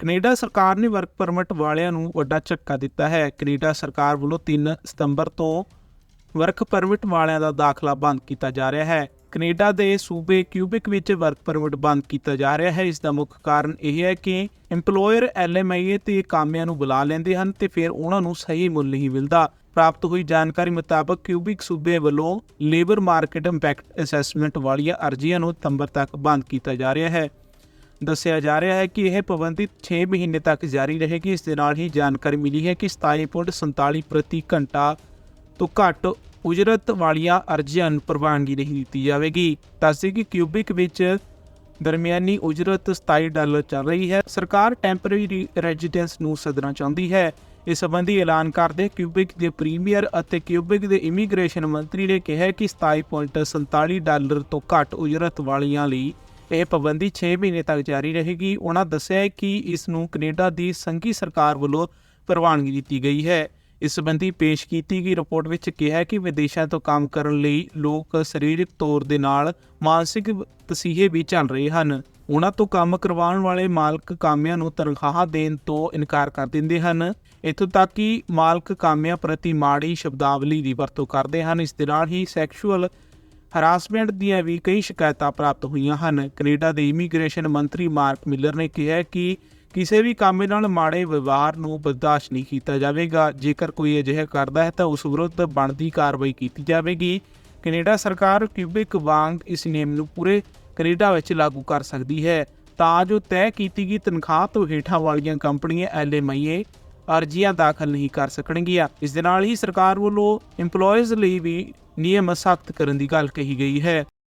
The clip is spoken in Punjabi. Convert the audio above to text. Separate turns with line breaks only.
ਕੈਨੇਡਾ ਸਰਕਾਰ ਨੇ ਵਰਕ ਪਰਮਿਟ ਵਾਲਿਆਂ ਨੂੰ ਵੱਡਾ ਝਟਕਾ ਦਿੱਤਾ ਹੈ। ਕੈਨੇਡਾ ਸਰਕਾਰ ਵੱਲੋਂ 3 ਸਤੰਬਰ ਤੋਂ ਵਰਕ ਪਰਮਿਟ ਵਾਲਿਆਂ ਦਾ ਦਾਖਲਾ ਬੰਦ ਕੀਤਾ ਜਾ ਰਿਹਾ ਹੈ। ਕੈਨੇਡਾ ਦੇ ਸੂਬੇ ਕਿਊਬਿਕ ਵਿੱਚ ਵਰਕ ਪਰਮਿਟ ਬੰਦ ਕੀਤਾ ਜਾ ਰਿਹਾ ਹੈ। ਇਸ ਦਾ ਮੁੱਖ ਕਾਰਨ ਇਹ ਹੈ ਕਿ EMPLOYER LMIA ਤੇ ਕਾਮਿਆਂ ਨੂੰ ਬੁਲਾ ਲੈਂਦੇ ਹਨ ਤੇ ਫਿਰ ਉਹਨਾਂ ਨੂੰ ਸਹੀ ਮੁੱਲ ਨਹੀਂ ਮਿਲਦਾ। ਪ੍ਰਾਪਤ ਹੋਈ ਜਾਣਕਾਰੀ ਮੁਤਾਬਕ ਕਿਊਬਿਕ ਸੂਬੇ ਵੱਲੋਂ ਲੇਬਰ ਮਾਰਕੀਟ ਇੰਪੈਕਟ ਅਸੈਸਮੈਂਟ ਵਾਲੀਆਂ ਅਰਜ਼ੀਆਂ ਨੂੰ ਸਤੰਬਰ ਤੱਕ ਬੰਦ ਕੀਤਾ ਜਾ ਰਿਹਾ ਹੈ। ਦੱਸਿਆ ਜਾ ਰਿਹਾ ਹੈ ਕਿ ਇਹ ਪਾਬੰਦੀ 6 ਮਹੀਨੇ ਤੱਕ ਜਾਰੀ ਰਹੇਗੀ। ਇਸ ਦੇ ਨਾਲ ਹੀ ਜਾਣਕਾਰੀ ਮਿਲੀ ਹੈ ਕਿ 27.47 ਪ੍ਰਤੀ ਘੰਟਾ ਤੋਂ ਘੱਟ ਉਜਰਤ ਵਾਲੀਆਂ ਅਰਜ਼ੀਆਂ ਨੂੰ ਪ੍ਰਵਾਨਗੀ ਨਹੀਂ ਦਿੱਤੀ ਜਾਵੇਗੀ। ਦੱਸਦੇ ਕਿ ਕਿਊਬਿਕ ਵਿੱਚ ਦਰਮਿਆਨੀ ਉਜਰਤ 27 ਡਾਲਰ ਚੱਲ ਰਹੀ ਹੈ। ਸਰਕਾਰ ਟੈਂਪਰੇਰੀ ਰੈਜ਼ੀਡੈਂਸ ਨੂੰ ਸੱਦਣਾ ਚਾਹੁੰਦੀ ਹੈ। ਇਸ ਸੰਬੰਧੀ ਐਲਾਨ ਕਰਦੇ ਕਿਊਬਿਕ ਦੇ ਪ੍ਰੀਮੀਅਰ ਅਤੇ ਕਿਊਬਿਕ ਦੇ ਇਮੀਗ੍ਰੇਸ਼ਨ ਮੰਤਰੀ ਨੇ ਕਿਹਾ ਕਿ 27.47 ਡਾਲਰ ਤੋਂ ਘੱਟ ਉਜਰਤ ਵਾਲੀਆਂ ਲਈ ਇਹ ਪਾਬੰਦੀ 6 ਮਹੀਨੇ ਤੱਕ ਜਾਰੀ ਰਹੇਗੀ। ਉਹਨਾਂ ਦੱਸਿਆ ਕਿ ਇਸ ਨੂੰ ਕੈਨੇਡਾ ਦੀ ਸੰਘੀ ਸਰਕਾਰ ਵੱਲੋਂ ਪ੍ਰਵਾਨਗੀ ਦਿੱਤੀ ਗਈ ਹੈ। ਇਸ ਸੰਬੰਧੀ ਪੇਸ਼ ਕੀਤੀ ਗਈ ਰਿਪੋਰਟ ਵਿੱਚ ਕਿਹਾ ਕਿ ਵਿਦੇਸ਼ਾਂ ਤੋਂ ਕੰਮ ਕਰਨ ਲਈ ਲੋਕ ਸਰੀਰਕ ਤੌਰ ਦੇ ਨਾਲ ਮਾਨਸਿਕ ਤਸੀਹੇ ਵੀ ਚੱਲ ਰਹੇ ਹਨ। ਉਹਨਾਂ ਤੋਂ ਕੰਮ ਕਰਵਾਉਣ ਵਾਲੇ ਮਾਲਕ ਕਾਮਿਆਂ ਨੂੰ ਤਨਖਾਹ ਦੇਣ ਤੋਂ ਇਨਕਾਰ ਕਰ ਦਿੰਦੇ ਹਨ। ਇੱਥੋਂ ਤੱਕ ਕਿ ਮਾਲਕ ਕਾਮਿਆਂ ਪ੍ਰਤੀ ਮਾੜੀ ਸ਼ਬਦਾਵਲੀ ਦੀ ਵਰਤੋਂ ਕਰਦੇ ਹਨ। ਇਸ ਦੇ ਨਾਲ ਹੀ ਸੈਕਸ਼ੂਅਲ ਹਰਾਸਮੈਂਟ ਦੀਆਂ ਵੀ ਕਈ ਸ਼ਿਕਾਇਤਾਂ ਪ੍ਰਾਪਤ ਹੋਈਆਂ ਹਨ। ਕੈਨੇਡਾ ਦੇ ਇਮੀਗ੍ਰੇਸ਼ਨ ਮੰਤਰੀ ਮਾਰਕ ਮਿਲਰ ਨੇ ਕਿਹਾ ਕਿ ਕਿਸੇ ਵੀ ਕਾਮੇ ਨਾਲ ਮਾੜੇ ਵਿਵਹਾਰ ਨੂੰ ਬਰਦਾਸ਼ਤ ਨਹੀਂ ਕੀਤਾ ਜਾਵੇਗਾ। ਜੇਕਰ ਕੋਈ ਅਜਿਹਾ ਕਰਦਾ ਹੈ ਤਾਂ ਉਸ ਵਿਰੁੱਧ ਬਣਦੀ ਕਾਰਵਾਈ ਕੀਤੀ ਜਾਵੇਗੀ। ਕੈਨੇਡਾ ਸਰਕਾਰ ਕਿਊਬਿਕ ਵਾਂਗ ਇਸ ਨਿਯਮ ਨੂੰ ਪੂਰੇ ਕੈਨੇਡਾ ਵਿੱਚ ਲਾਗੂ ਕਰ ਸਕਦੀ ਹੈ। ਤਾਂ ਜੋ ਤੈਅ ਕੀਤੀ ਗਈ ਤਨਖਾਹ ਤੋਂ ਹੇਠਾਂ ਵਾਲੀਆਂ ਕੰਪਨੀਆਂ ਐਲਐਮਆਈਏ ਅਰਜ਼ੀਆਂ ਦਾਖਲ ਨਹੀਂ ਕਰ ਸਕਣਗੀਆਂ। ਇਸ ਦੇ ਨਾਲ ਹੀ ਸਰਕਾਰ ਵੱਲੋਂ EMPLOYEES ਲਈ ਵੀ ਨਿਯਮ ਸਖਤ ਕਰਨ ਦੀ ਗੱਲ ਕਹੀ ਗਈ ਹੈ।